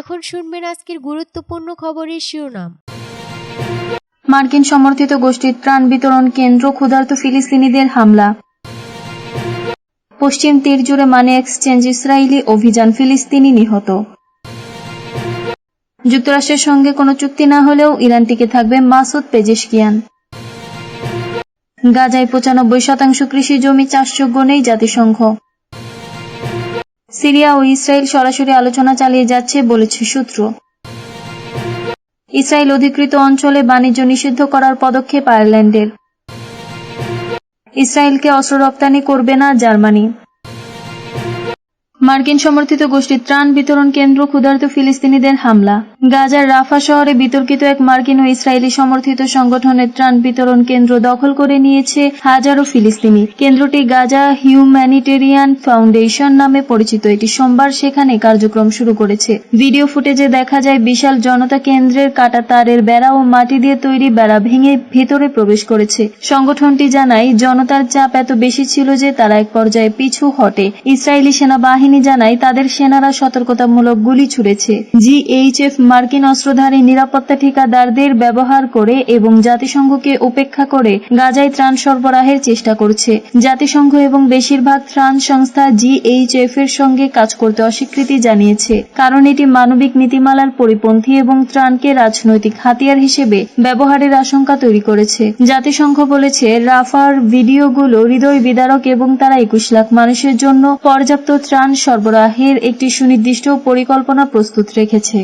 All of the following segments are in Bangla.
এখন শুনবেন আজকের গুরুত্বপূর্ণ খবরের শিরোনাম। মার্কিন সমর্থিত গোষ্ঠীর ত্রাণ বিতরণ কেন্দ্র ক্ষুধার্ত ফিলিস্তিনিদের হামলা। পশ্চিম তীর জুড়ে মানি এক্সচেঞ্জ ইসরায়েলি অভিযান ফিলিস্তিনি নিহত। যুক্তরাষ্ট্রের সঙ্গে কোনো চুক্তি না হলেও ইরান টিকে থাকবে মাসুদ পেজেশকিয়ান। গাজায় পঁচানব্বই শতাংশ কৃষি জমি চাষযোগ্য নেই জাতিসংঘ। সিরিয়া ও ইসরায়েল সরাসরি আলোচনা চালিয়ে যাচ্ছে বলেছে সূত্র। ইসরায়েল অধিকৃত অঞ্চলে বাণিজ্য নিষিদ্ধ করার পদক্ষেপ আয়ারল্যান্ডের। ইসরায়েলকে অস্ত্র রপ্তানি করবে না জার্মানি। মার্কিন সমর্থিত গোষ্ঠীর ত্রাণ বিতরণ কেন্দ্র ক্ষুধার্ত ফিলিস্তিনিদের হামলা। গাজার রাফা শহরে বিতর্কিত এক মার্কিন ও ইসরায়েলি সমর্থিত সংগঠনের ত্রাণ বিতরণ কেন্দ্র দখল করে নিয়েছে হাজারো ফিলিস্তিনি। কেন্দ্রটি গাজা হিউম্যানিটেরিয়ান ফাউন্ডেশন নামে পরিচিত। এটি সোমবার সেখানে কার্যক্রম শুরু করেছে। ভিডিও ফুটেজে দেখা যায়, বিশাল জনতা কেন্দ্রের কাটা তারের বেড়া ও মাটি দিয়ে তৈরি বেড়া ভেঙে ভেতরে প্রবেশ করেছে। সংগঠনটি জানায়, জনতার চাপ এত বেশি ছিল যে তারা এক পর্যায়ে পিছু হটে। ইসরায়েলি সেনাবাহিনী জানায়, তাদের সেনারা সতর্কতামূলক গুলি ছুড়েছে। জিএইচএফ মার্কিন অস্ত্রধারী নিরাপত্তা ঠিকাদারদের ব্যবহার করে এবং জাতিসংঘকে উপেক্ষা করে গাজায় ত্রাণ সরবরাহের চেষ্টা করছে। জাতিসংঘ এবং বেশিরভাগ ত্রাণ সংস্থা জিএইচএফ এর সঙ্গে কাজ করতে অস্বীকৃতি জানিয়েছে। কারণ এটি মানবিক নীতিমালার পরিপন্থী এবং ত্রাণকে রাজনৈতিক হাতিয়ার হিসেবে ব্যবহারের আশঙ্কা তৈরি করেছে। জাতিসংঘ বলেছে, রাফার ভিডিওগুলো হৃদয় বিদারক এবং তারা একুশ লাখ মানুষের জন্য পর্যাপ্ত ত্রাণ সরবরাহের একটি সুনির্দিষ্ট পরিকল্পনা প্রস্তুত রেখেছে।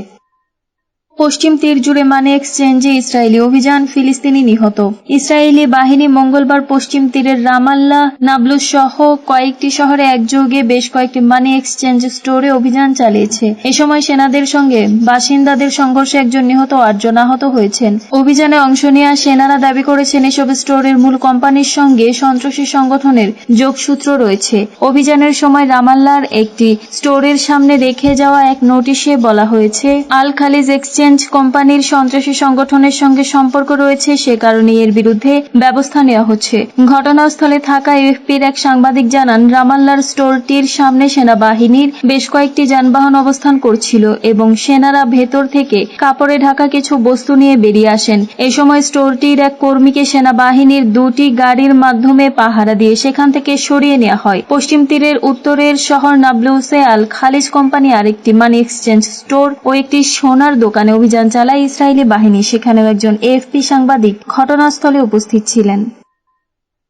পশ্চিম তীর জুড়ে মানে এক্সচেঞ্জে ইসরায়েলি অভিযান ফিলিস্তিনি নিহত। ইসরায়েলি বাহিনী মঙ্গলবার পশ্চিম তীরের রামাল্লা নাবলুস সহ কয়েকটি শহরে একযোগে বেশ কয়েকটি মানি এক্সচেঞ্জ স্টোরে অভিযান চালিয়েছে। এ সময় সেনাদের সঙ্গে বাসিন্দাদের সংঘর্ষে একজন নিহত আটজন আহত হয়েছেন। অভিযানে অংশ নেওয়া সেনারা দাবি করেছেন এসব স্টোরের মূল কোম্পানির সঙ্গে সন্ত্রাসী সংগঠনের যোগসূত্র রয়েছে। অভিযানের সময় রামাল্লার একটি স্টোরের সামনে রেখে যাওয়া এক নোটিশে বলা হয়েছে আল খালিজ এক্সচেঞ্জ কোম্পানির সন্ত্রাসী সংগঠনের সঙ্গে সম্পর্ক রয়েছে, সে কারণে এর বিরুদ্ধে ব্যবস্থা নেওয়া হচ্ছে। ঘটনাস্থলে থাকা এফপির এক সাংবাদিক জানান, রামাল্লার স্টোরটির সামনে সেনাবাহিনীর বেশ কয়েকটি যানবাহন অবস্থান করছিল এবং সেনারা ভেতর থেকে কাপড়ে ঢাকা কিছু বস্তু নিয়ে বেরিয়ে আসেন। এ সময় স্টোরটির এক কর্মীকে সেনাবাহিনীর দুটি গাড়ির মাধ্যমে পাহারা দিয়ে সেখান থেকে সরিয়ে নেওয়া হয়। পশ্চিম তীরের উত্তরের শহর নাবলুসে আল খালিজ কোম্পানি আরেকটি মানি এক্সচেঞ্জ স্টোর ও একটি সোনার দোকানে অভিযান চালায় ইসরায়েলি বাহিনী। সেখানেও একজন এএফপি সাংবাদিক ঘটনাস্থলে উপস্থিত ছিলেন।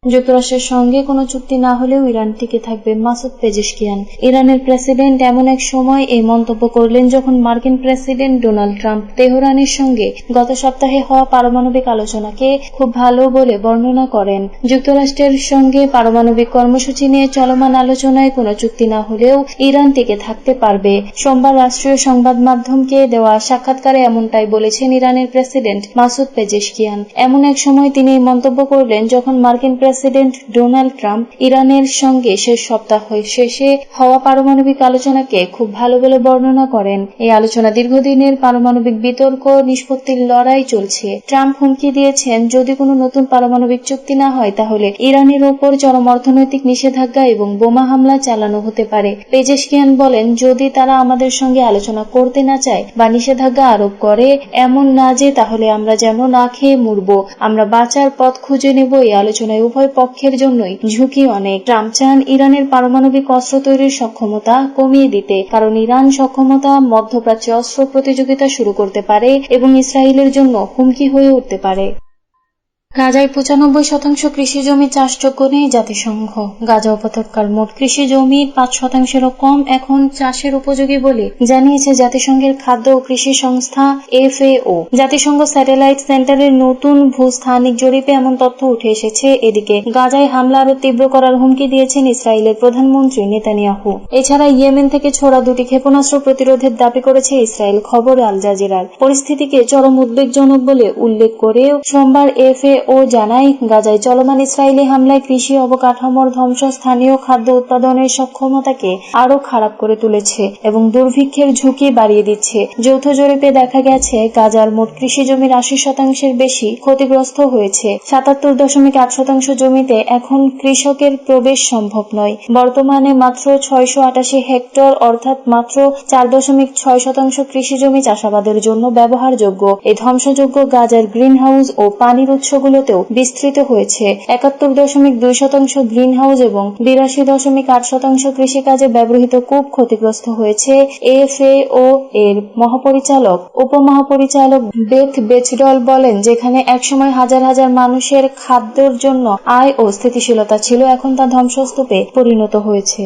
যুক্তরাষ্ট্রের সঙ্গে কোনো চুক্তি না হলেও ইরান টিকে থাকবে মাসুদ পেজেশকিয়ান। ইরানের প্রেসিডেন্ট এমন এক সময় এই মন্তব্য করলেন যখন মার্কিন প্রেসিডেন্ট ডোনাল্ড ট্রাম্প তেহরানের সঙ্গে গত সপ্তাহে হওয়া পারমাণবিক আলোচনাকে খুব ভালো বলে বর্ণনা করেন। যুক্তরাষ্ট্রের সঙ্গে পারমাণবিক কর্মসূচি নিয়ে চলমান আলোচনায় কোনো চুক্তি না হলেও ইরান টিকে থাকতে পারবে। সোমবার রাষ্ট্রীয় সংবাদ মাধ্যমকে দেওয়া সাক্ষাৎকারে এমনটাই বলেছেন ইরানের প্রেসিডেন্ট মাসুদ পেজেশকিয়ান। এমন এক সময় তিনি এই মন্তব্য করলেন যখন মার্কিন প্রেসিডেন্ট ডোনাল্ড ট্রাম্প ইরানের সঙ্গে শেষ সপ্তাহ শেষে হওয়া পারমাণবিক আলোচনাকে খুব ভালো বলে বর্ণনা করেন। এই আলোচনা দীর্ঘদিনের পারমাণবিক বিতর্ক, নিষ্পত্তির লড়াই চলছে। ট্রাম্প হুমকি দিয়েছেন, যদি কোনো নতুন পারমাণবিক চুক্তি না হয়, তাহলে ইরানের ওপর চরম অর্থনৈতিক নিষেধাজ্ঞা এবং বোমা হামলা চালানো হতে পারে। পেজেশকিয়ান বলেন, যদি তারা আমাদের সঙ্গে আলোচনা করতে না চায় বা নিষেধাজ্ঞা আরোপ করে এমন না যে, তাহলে আমরা যেন না খেয়ে মরব। আমরা বাঁচার পথ খুঁজে নেব, এই আলোচনায় উভয় পক্ষের জন্যই ঝুঁকি অনেক। ট্রাম্প চান ইরানের পারমাণবিক অস্ত্র তৈরির সক্ষমতা কমিয়ে দিতে, কারণ ইরান সক্ষমতা মধ্যপ্রাচ্যে অস্ত্র প্রতিযোগিতা শুরু করতে পারে এবং ইসরায়েলের জন্য হুমকি হয়ে উঠতে পারে। গাজায় পঁচানব্বই শতাংশ কৃষি জমি চাষযোগ্য নেই জাতিসংঘ। গাজা উপত্যকার মোট কৃষি জমির পাঁচ শতাংশেরও কম এখন চাষের উপযোগী বলে জানিয়েছে জাতিসংঘের খাদ্য ও কৃষি সংস্থা এফএও। জাতিসংঘ স্যাটেলাইট সেন্টারের নতুন ভূস্থানিক জরিপে এমন তথ্য উঠে এসেছে। এদিকে গাজায় হামলা আরও তীব্র করার হুমকি দিয়েছেন ইসরায়েলের প্রধানমন্ত্রী নেতানিয়াহু। এছাড়া ইয়েমেন থেকে ছোড়া দুটি ক্ষেপণাস্ত্র প্রতিরোধের দাবি করেছে ইসরায়েল, খবর আল জাজিরার। পরিস্থিতিকে চরম উদ্বেগজনক বলে উল্লেখ করেও সোমবার এফএ ও জানায়, গাজায় চলমান ইসরায়েলি হামলায় কৃষি অবকাঠামোর ধ্বংস, স্থানীয় খাদ্য উৎপাদনের সক্ষমতাকে আরও খারাপ করে তুলেছে এবং দুর্ভিক্ষের ঝুঁকি বাড়িয়ে দিচ্ছে। যৌথ জরিপে দেখা গেছে, গাজার মোট কৃষি জমির আশি শতাংশের বেশি ক্ষতিগ্রস্ত হয়েছে। সাতাত্তর দশমিক আট শতাংশ জমিতে এখন কৃষকের প্রবেশ সম্ভব নয়। বর্তমানে মাত্র ছয়শো আটাশি হেক্টর, অর্থাৎ মাত্র চার দশমিক ছয় শতাংশ কৃষি জমি চাষাবাদের জন্য ব্যবহারযোগ্য। এই ধ্বংসযোগ্য গাজার গ্রিন হাউস ও পানির উৎসগুলোতেও বিস্তৃত হয়েছে। একাত্তর দশমিক দুই শতাংশ গ্রিন হাউস এবং বিরাশি দশমিক আট শতাংশ কৃষিকাজে ব্যবহৃত কূপ ক্ষতিগ্রস্ত হয়েছে। এফএও এর মহাপরিচালক, উপমহাপরিচালক বেথ বেচডল বলেন, যেখানে একসময় হাজার হাজার মানুষের খাদ্যের জন্য আয় ও স্থিতিশীলতা ছিল, এখন তা ধ্বংসস্তূপে পরিণত হয়েছে।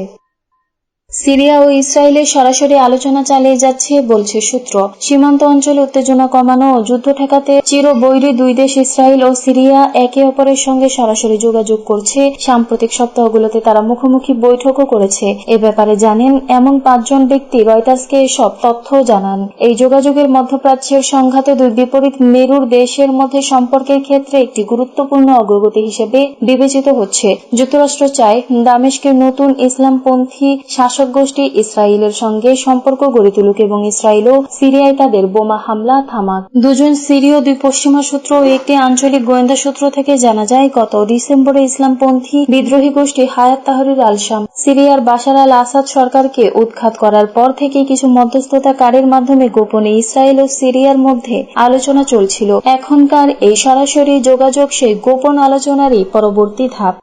সিরিয়া ও ইসরায়েলের সরাসরি আলোচনা চালিয়ে যাচ্ছে বলছে সূত্র। সীমান্ত অঞ্চলে উত্তেজনা কমানো ও যুদ্ধ ঠেকাতে চিরবৈরী দুই দেশ ইসরায়েল ও সিরিয়া একে অপরের সঙ্গে সরাসরি যোগাযোগ করছে। সাম্প্রতিক সপ্তাহগুলোতে তারা মুখোমুখি বৈঠকও করেছে। এ ব্যাপারে জানেন এমন পাঁচজন ব্যক্তি রয়টার্সকে এসব তথ্য জানান। এই যোগাযোগের মধ্যপ্রাচ্যের সংঘাতে দুই বিপরীত মেরুর দেশের মধ্যে সম্পর্কের ক্ষেত্রে একটি গুরুত্বপূর্ণ অগ্রগতি হিসেবে বিবেচিত হচ্ছে। যুক্তরাষ্ট্র চায় দামেস্কের নতুন ইসলামপন্থী শাসক গোষ্ঠী ইসরায়েলের সঙ্গে সম্পর্ক গড়ে তুলুক এবং ইসরায়েলও সিরিয়ায় তাদের বোমা হামলা থামাক দুজন সিরীয় দুই পশ্চিমা সূত্র ও একটি আঞ্চলিক গোয়েন্দা সূত্র থেকে জানা যায়, গত ডিসেম্বরে ইসলামপন্থী বিদ্রোহী গোষ্ঠী হায়াত তাহরির আলসাম সিরিয়ার বাশার আল আসাদ সরকারকে উৎখাত করার পর থেকে কিছু মধ্যস্থতাকারীর মাধ্যমে গোপনে ইসরায়েল ও সিরিয়ার মধ্যে আলোচনা চলছিল। এখনকার এই সরাসরি যোগাযোগ সেই গোপন আলোচনারই পরবর্তী ধাপ।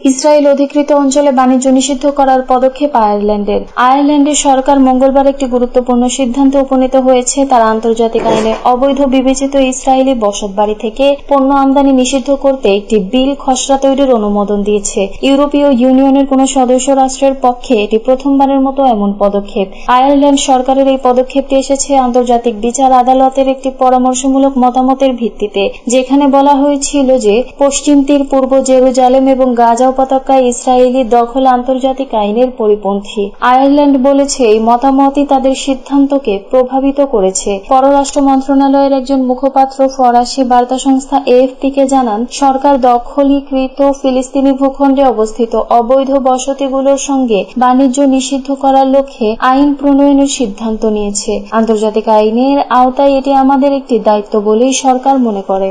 ইসরায়েল অধিকৃত অঞ্চলে বাণিজ্য নিষিদ্ধ করার পদক্ষেপ আয়ারল্যান্ডের। আয়ারল্যান্ডের সরকার মঙ্গলবার একটি গুরুত্বপূর্ণ সিদ্ধান্তে উপনীত হয়েছে। তারা আন্তর্জাতিক আইনে অবৈধ বিবেচিত ইসরায়েলি বসতবাড়ি থেকে পণ্য আমদানি নিষিদ্ধ করতে একটি বিল খসড়া তৈরির অনুমোদন দিয়েছে। ইউরোপীয় ইউনিয়নের কোন সদস্য রাষ্ট্রের পক্ষে এটি প্রথমবারের মতো এমন পদক্ষেপ। আয়ারল্যান্ড সরকারের এই পদক্ষেপটি এসেছে আন্তর্জাতিক বিচার আদালতের একটি পরামর্শমূলক মতামতের ভিত্তিতে, যেখানে বলা হয়েছিল যে পশ্চিম তীর পূর্ব জেরুজালেম এবং গাজা উপত্যকায় ইসরায়েলি দখল আন্তর্জাতিক আইনের পরিপন্থী। আয়ারল্যান্ড বলেছে, এই মতামতই তাদের সিদ্ধান্তকে প্রভাবিত করেছে। পররাষ্ট্র মন্ত্রণালয়ের একজন মুখপাত্র ফরাসি বার্তা সংস্থা এএফপি কে জানান, সরকার দখলীকৃত ফিলিস্তিনি ভূখণ্ডে অবস্থিত অবৈধ বসতিগুলোর সঙ্গে বাণিজ্য নিষিদ্ধ করার লক্ষ্যে আইন প্রণয়নের সিদ্ধান্ত নিয়েছে। আন্তর্জাতিক আইনের আওতায় এটি আমাদের একটি দায়িত্ব বলেই সরকার মনে করে।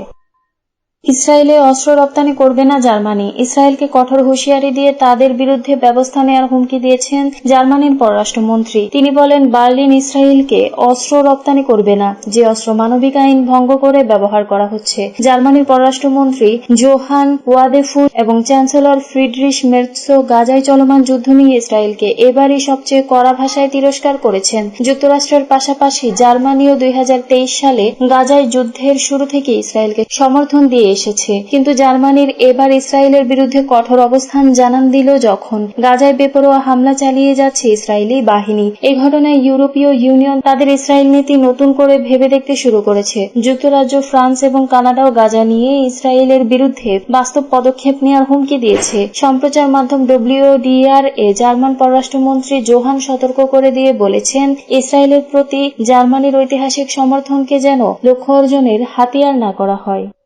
ইসরায়েলে অস্ত্র রপ্তানি করবে না জার্মানি। ইসরায়েলকে কঠোর হুঁশিয়ারি দিয়ে তাদের বিরুদ্ধে ব্যবস্থা নেওয়ার হুমকি দিয়েছেন জার্মানির পররাষ্ট্রমন্ত্রী। তিনি বলেন, বার্লিন ইসরায়েলকে অস্ত্র রপ্তানি করবে না। যে অস্ত্র মানবিক আইন ভঙ্গ করে ব্যবহার করা হচ্ছে। জার্মানির পররাষ্ট্রমন্ত্রী জোহান ওয়াদেফুর এবং চ্যান্সেলর ফ্রিডরিশ মের্সো গাজায় চলমান যুদ্ধ নিয়ে ইসরায়েলকে এবারই সবচেয়ে কড়া ভাষায় তিরস্কার করেছেন। যুক্তরাষ্ট্রের পাশাপাশি জার্মানিও দুই হাজার তেইশ সালে গাজায় যুদ্ধের শুরু থেকে ইসরায়েলকে সমর্থন দিয়ে এসেছে। কিন্তু জার্মানির এবার ইসরায়েলের বিরুদ্ধে কঠোর অবস্থান জানান দিল যখন। গাজায় বেপরোয়া হামলা চালিয়ে যাচ্ছে ইসরায়েলি বাহিনী। এই ঘটনায় ইউরোপীয় ইউনিয়ন তাদের ইসরায়েল নীতি নতুন করে ভেবে দেখতে শুরু করেছে। যুক্তরাজ্য, ফ্রান্স এবং কানাডাও গাজা নিয়ে ইসরায়েলের বিরুদ্ধে বাস্তব পদক্ষেপ নেওয়ার হুমকি দিয়েছে। সম্প্রচার মাধ্যম ডব্লিউডিআর এ জার্মান পররাষ্ট্রমন্ত্রী জোহান সতর্ক করে দিয়ে বলেছেন, ইসরায়েলের প্রতি জার্মানির ঐতিহাসিক সমর্থনকে যেন লক্ষ্য অর্জনের হাতিয়ার না করা হয়।